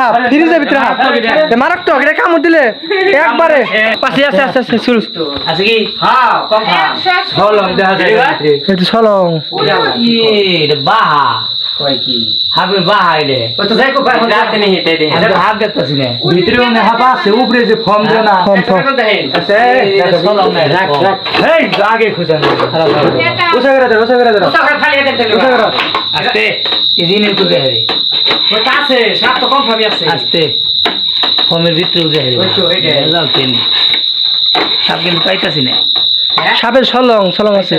Half ফ্রিজের ভিতরে half মারাত্মক এটা কামড় দিলে। একবারে। পাশে আছে আছে আছে শুরু। আছে কি? হ্যাঁ কম খা ছলং দেখা যায়। এই তো এটা বাহা। কয় কি? হাবের তো হেতে দে দেখতাছি না ভিতরে মনে হাবা আছে উপরে যে ফর্ম দেয় না ফর্ম ফর্ম। আছে ছলং নাই রাখ রাখ। এই আগে খুঁজা খারাপ উসা করে দে উসা করে দে উসা করে আস্তে। ইজিনের তো দেহে রে আছে সাত তো কম ভাবি আছে। আস্তে। ফমের ভিতরে দেহে রে ওই তো, এই যে। যাও সাপ কিন্তু পাইতাছি না। সাপের সলং সলং আছে।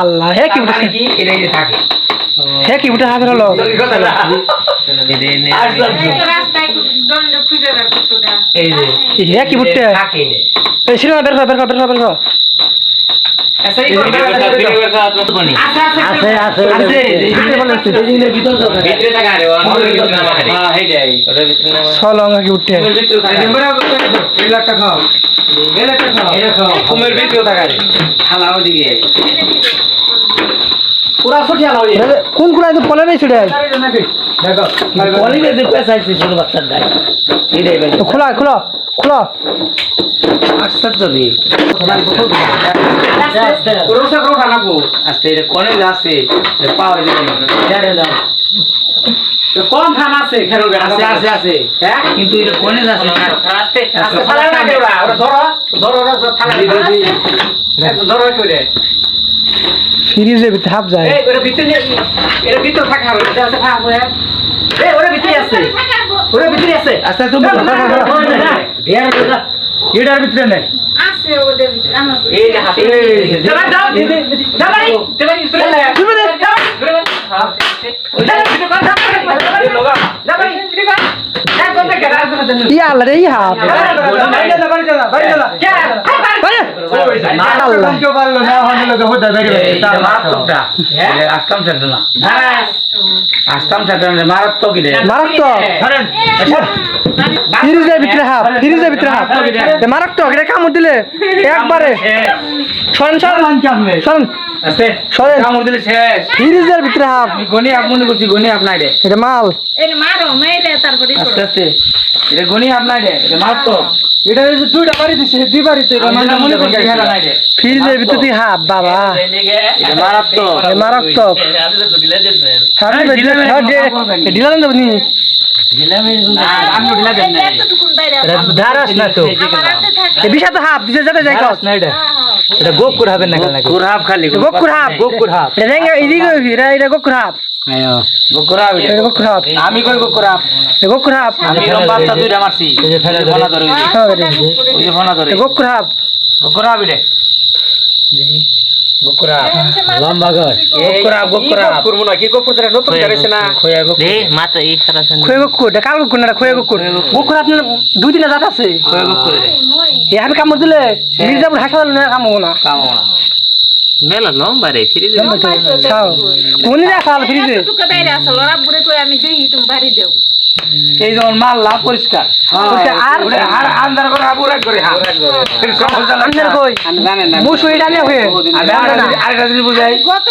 আল্লাহ হে কি থাকে। হে কি উঠে হাতের হলো? হে কি উঠতে বের কর বের কর বের কর কোন কোন পলে নেই ছুটে খোলা খোলা খোলা। আশ্চর্য রে পুরোসা করো খানাবো আস্তে এটা কনে যাচ্ছে পাওয়া যাবে না কম খান আছে খেরো আছে আছে আছে। হ্যাঁ? কিন্তু এটা কনে যাচ্ছে না আস্তে আচ্ছা ফালা না দে ওরা ওরা ধরো ধরো ওরা ফালা দি, দি, দি। একটু ধরো একটু রে ফ্রিজের হাফ যায়। এই ওরা ভিতরে এর ভিতরে থাকা হবে এটা আছে খাব হ্যাঁ? এই ওরা ভিতরে আছে। ওরা ভিতরে আছে। আস্তে তুমি এটার ভিতরে নেই আছে ওদের ভিতরে, আমার এই যে হাতে যাবা যাও দিদি যাবাই যাবাই ভিতরে লে তুমি দে। হ্যাঁ যাবাই ভিতরে কর একদম দেখে একদম দেখে ই আল্লাহ রে ই হাফ বাড়ি যা বাড়ি যা বাড়ি যা কে আল্লাহ কেউ পারলো না হলে লোকে হতে বেরিয়ে এই যে মারাত্মকটা এটা আসতাম ছাড়তো না আসতাম ছাড়তো না মারাত্মক এটা ভিতরে হাফ ফ্রিজের ভিতরে হাফ এ মারাত্মক এটা কামড় দিলে একবারে। সরেন সরেন। সরেন। সরেন। কামড় দিলে শেষ। ফ্রিজের ভিতরে হাফ গনি আপ মনে করছি গনি আপনার রে। এটা মাল। এই মারো মেরে তারপরে আস্তে আস্তে। এটা গনি আপনার রে এটা মারাত্মক এটা এই যে দুইটা বাড়ি দিছে দুই বাড়িতে এটা মনে করছি খেলা নাই রে। ফ্রিজের ভিতরে দিয়ে হাফ বাবা। এটা মারাত্মক। এ মারাত্মক। সামনে ঢিলা দেবনি আমি হ্যাঁ, হ্যাঁ। কই কুরহাব এটা আমি লম্বাটা দুইটা মারছি। ধরে। ফোনা ধরে। হ্যাঁ রে ফোনা ধরে। এটা গোকুর। লম্বা ঘর কুরহাব কুরহাব করব না কি গোকুর ধরে? নতুন করেছে না? খোয়া গোকুর। খয়ে গোকুর এটা কাল গোকুর না এটা খয়ে গোকুর। গোকুর। আপনার দুই দিনে জাত আছে। খোয়া গোকুর। এ হাফে কামড় দিলে মির্জাপুর হাসপাতাল না। না। কামো মেলা লম্বা রে ফিরে খাও কোন রে খাল ফ্রিজে? এতটুকু বাইরে আছে লড়া বুড়ে কই আমি দেখি তুমি বাড়ি দেও। এই যেমন মাল লাভ পরিষ্কার আর আর আন্দার করে আবুরা করে হ্যাঁ। আন্দার কই? জানেন মুসুরি ডালে হয়ে। আমি জিনিস বুঝাই। গত